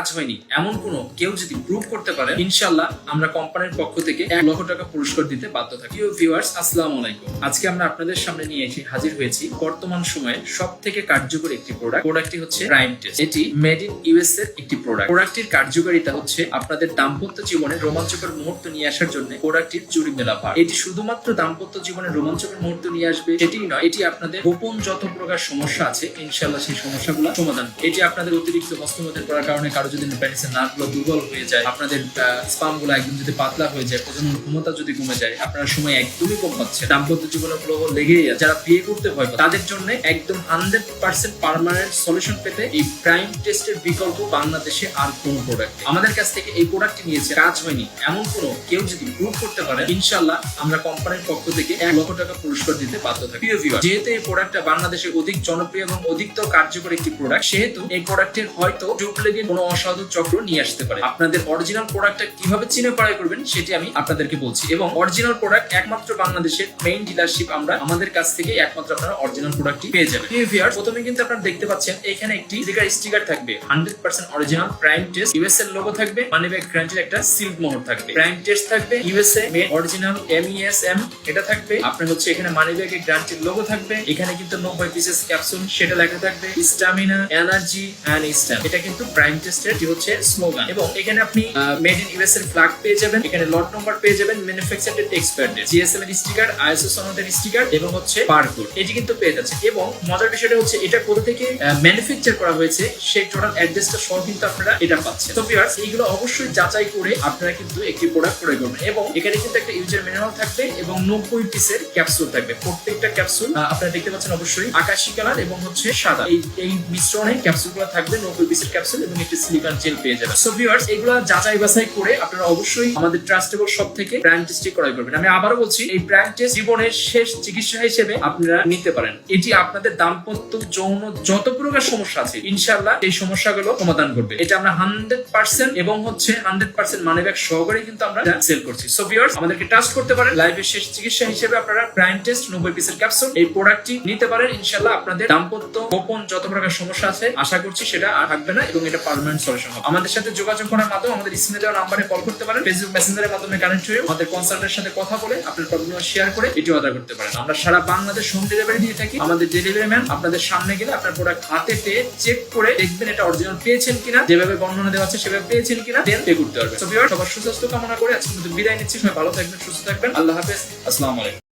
কাজ হয়নি, এমন কোনো কেউ যদি প্রুভ করতে পারে ইনশাল্লাহ আমরা কোম্পানির পক্ষ থেকে এক লক্ষ টাকা পুরস্কার দিতে বাধ্য থাকি। ভিউয়ার্স আসসালামু আলাইকুম। আজকে আমরা আপনাদের সামনে নিয়ে এসে হাজির হয়েছি বর্তমান সময়ে সব থেকে কার্যকরী একটি প্রোডাক্ট প্রোডাক্টটি হচ্ছে প্রাইম টেস্ট এটি মেড ইন ইউএস এর একটি প্রোডাক্ট প্রোডাক্টটির কার্যকারিতা হচ্ছে আপনাদের দাম্পত্য জীবনে রোমাঞ্চকর মুহূর্ত নিয়ে আসার জন্য প্রোডাক্টটির জুড়ি মেলা ভার এটি শুধুমাত্র দাম্পত্য জীবনে রোমাঞ্চকর মুহূর্ত নিয়ে আসবে, সেটি নয়, এটি আপনাদের গোপন যত প্রকার সমস্যা আছে ইনশাল্লাহ সেই সমস্যাগুলো সমাধান। এটি আপনাদের অতিরিক্ত হস্তমতের করার কারণে কারও যদি প্যানিসের নার্ভগুলো দুর্বল হয়ে যায়, আপনাদের স্পামগুলো একদম যদি পাতলা হয়ে যায়, প্রজনন ক্ষমতা যদি কমে যায়, আপনার সময় একদমই কম পাচ্ছে দাম্পত্য জীবনে প্রবল লেগেই আছে। যারা বিয়ে করতে ভয় তাদের জন্য একদম হান্ড্রেড পার্সেন্ট পার্মানেন্ট সলিউশন পেতে এই প্রাইম টেস্টের বিকল্প বাংলাদেশে আর কোন প্রোডাক্ট আমাদের কাছ থেকে এই প্রোডাক্টটি নিয়েছে, কাজ হয়নি। এমন কোন কেউ যদি প্রুভ করতে পারে ইনশাল্লাহ আমরা কোম্পানির পক্ষ থেকে এক লক্ষ টাকা পুরস্কার দিতে বাধ্য থাকি যেহেতু এই প্রোডাক্টটা বাংলাদেশে অধিক জনপ্রিয় এবং অধিকতর কার্যকর একটি প্রোডাক্ট সেহেতু এই প্রোডাক্টের হয়তো ডুপ্লিকেট কোনো অসাধু চক্র নিয়ে আসতে পারে। আপনাদের অরিজিনাল প্রোডাক্টটা কীভাবে চিনে পড়াই করবেন সেটি আমি আপনাদেরকে বলছি এবং অরিজিনাল প্রোডাক্ট একমাত্র বাংলাদেশের মেইন ডিলারশিপ আমরা আমাদের কাছ থেকে একমাত্র আপনারা অরিজিনাল প্রোডাক্টটি পেয়ে যাবেন। ভিউয়ার প্রথমে কিন্তু আপনারা দেখতে পাচ্ছেন এখানে একটি স্টিকার স্টিকার থাকবে। Hundred percent original Prime Taste US এর লোগো থাকবে। মানি ব্যাগ গ্যারান্টির একটা সিল্ক মোহর থাকবে। প্রাইম টেস্ট থাকবে USA made original MES M এটা থাকবে। আপনার হচ্ছে এখানে মানি ব্যাগের গ্যারান্টির লোগো থাকবে। এখানে কিন্তু নব্বই পিসেস ক্যাপসুল সেটা লেখা থাকবে। স্টামিনা এনার্জি এন্ড স্ট্যাম এটা কিন্তু প্রাইম টেস্টের কি হচ্ছে স্লোগান এবং এখানে আপনি মেড ইন ইউএস এর ফ্ল্যাগ পেয়ে যাবেন। এখানে লট নম্বর পেয়ে যাবেন manufacture date expire date GSM এর স্টিকার আইএসও সনদের স্টিকার এবং হচ্ছে বারকোড এটি কিন্তু পেয়ে যাচ্ছে এবং মজার বিষয়টা হচ্ছে, এটা কোথা থেকে ম্যানুফ্যাকচার করা হয়েছে, সেই টোটাল অ্যাড্রেসটা সহ কিন্তু আপনারা এটা পাচ্ছেন। তো ভিউয়ার্স এইগুলো অবশ্যই যাচাই করে আপনারা কিন্তু একটি প্রোডাক্ট ক্রয় করবেন। এবং এখানে কিন্তু একটা ইউজার ম্যানুয়াল থাকবে এবং নব্বই পিসের ক্যাপসুল থাকবে। প্রত্যেকটা ক্যাপসুল আপনারা দেখতে পাচ্ছেন অবশ্যই আকাশি কালার এবং হচ্ছে সাদা। এই এই মিশ্রণে ক্যাপসুলগুলো থাকবে, নব্বই পিসের ক্যাপসুল এবং একটি জেল পেয়ে যাবেন। সো ভিউয়ার্স এগুলো যাচাই বাছাই করে আপনারা অবশ্যই আমাদের ট্রাস্টেবল থেকে ব্র্যান্ড ক্রয় করবেন। আমি আবারও বলছি, এই ব্র্যান্ড টেস্ট জীবনের শেষ চিকিৎসা হিসেবে আপনারা নিতে পারেন। এটি আপনাদের দাম্পত্য যৌন যত প্রকার সমস্যা আছে এই সমস্যাগুলো সমাধান করবে। এটা আমরা হান্ড্রেড পার্সেন্ট এবং হচ্ছে হান্ড্রেড পার্সেন্ট ব্যাগ সহকারে কিন্তু আমরা সেল করছি। সো ভিউয়ার্স আমাদেরকে ট্রাস্ট করতে পারেন। লাইফের শেষ চিকিৎসা হিসেবে আপনারা প্রাইম টেস্ট নব্বই পিসের ক্যাপসুল এই প্রোডাক্টটি নিতে পারেন। ইনশাল্লাহ আপনাদের দাম্পত্য গোপন যত প্রকার সমস্যা আছে, আশা করছি সেটা আর থাকবে না এবং এটা পার্মানেন্ট হবে আমাদের সাথে যোগাযোগ করার মাধ্যমে আমাদের স্ক্রিনে দেওয়া নাম্বারে কল করতে পারেন ফেসবুক মেসেঞ্জারের মাধ্যমে কানেক্ট হয়ে আমাদের কনসাল্টের সাথে কথা বলে আপনার প্রবলেম শেয়ার করে এটি অর্ডার করতে পারেন। আমরা সারা বাংলাদেশ হোম ডেলিভারি দিয়ে থাকি। আমাদের ডেলিভারি ম্যান আপনাদের সামনে গেলে আপনার প্রোডাক্ট হাতে পেয়ে চেক করে দেখবেন এটা অরিজিনাল পেয়েছেন কিনা, যেভাবে বর্ণনা দেওয়া আছে সেভাবে পেয়েছেন কিনা দেন পে করতে পারবেন। সবার সুস্বাস্থ্য কামনা করে আজকে বিদায় নিচ্ছি। সবাই ভালো থাকবেন, সুস্থ থাকবেন। আল্লাহ হাফেজ। আসসালামু আলাইকুম।